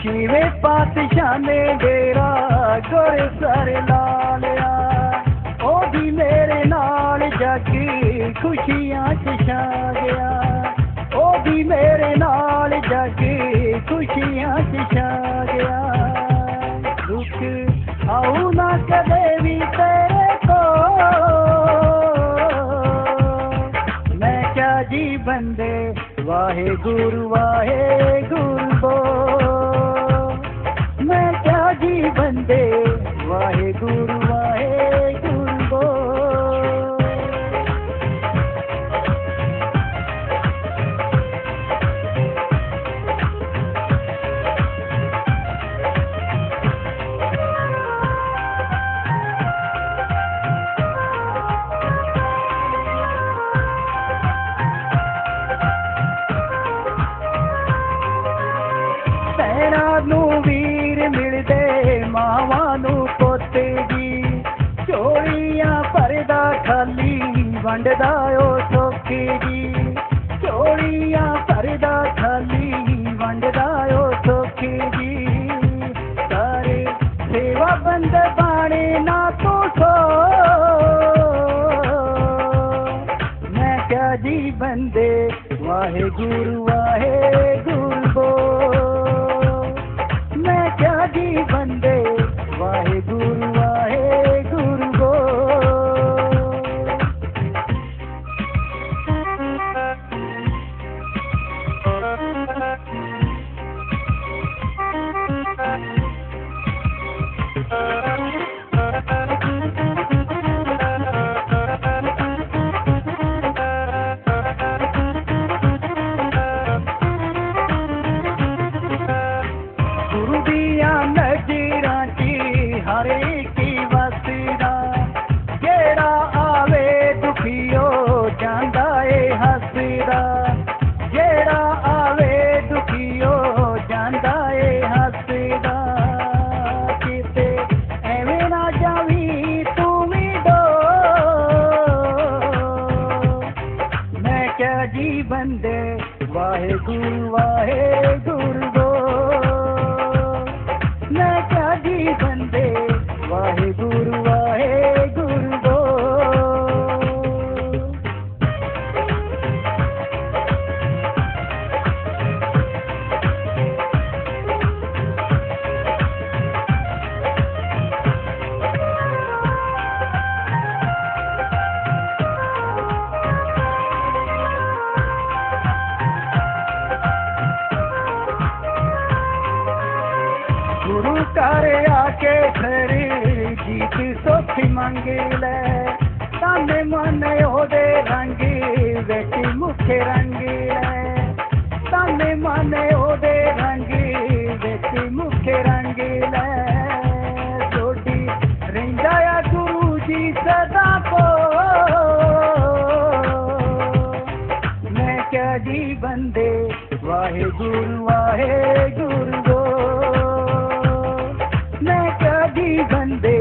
शिवे पातशाह ने डेरा गुर सारे लालिया ओ भी मेरे नाल जागी खुशियाँ च छा गया ओ भी मेरे नाल जागी खुशियाँ च छा गया दुख आओ ना कदे भी तेरे को। मैं क्या जी बंदे वाहे गुरु वाहे गुरु बोल ਕਿਆ ਵੰਡਦਾ ਓ ਸੋਖੀ ਜੀ ਝੋਲੀਆਂ ਭਰਦਾ ਖਾਲੀ ਵੰਡਦਾ ਓ ਸੋਖੀ ਜੀ ਸਾਰੇ ਸੇਵਾ ਬੰਦ ਬਾਣੇ ਨਾ ਤੂੰ ਸੋ ਮੈਂ ਕਿਆ ਜੀ ਬੰਦੇ ਵਾਹਿਗੁਰੂ ਵਾਹਿਗੁਰੂ बंदे। वाहे गुरु वाहे गुरु के घर जीत सोखी मंगी ले। ताने मन ओदे रंगी, बेटी मुखे रंगी ले। ताने मन ओदे रंगी, बेटी मुखे रंगी ले। जोड़ी रिंजाया गुरु जी सदा को। मैं क्या जी बंदे वाहे गुरु वाहे गुरु ಬಂದೆ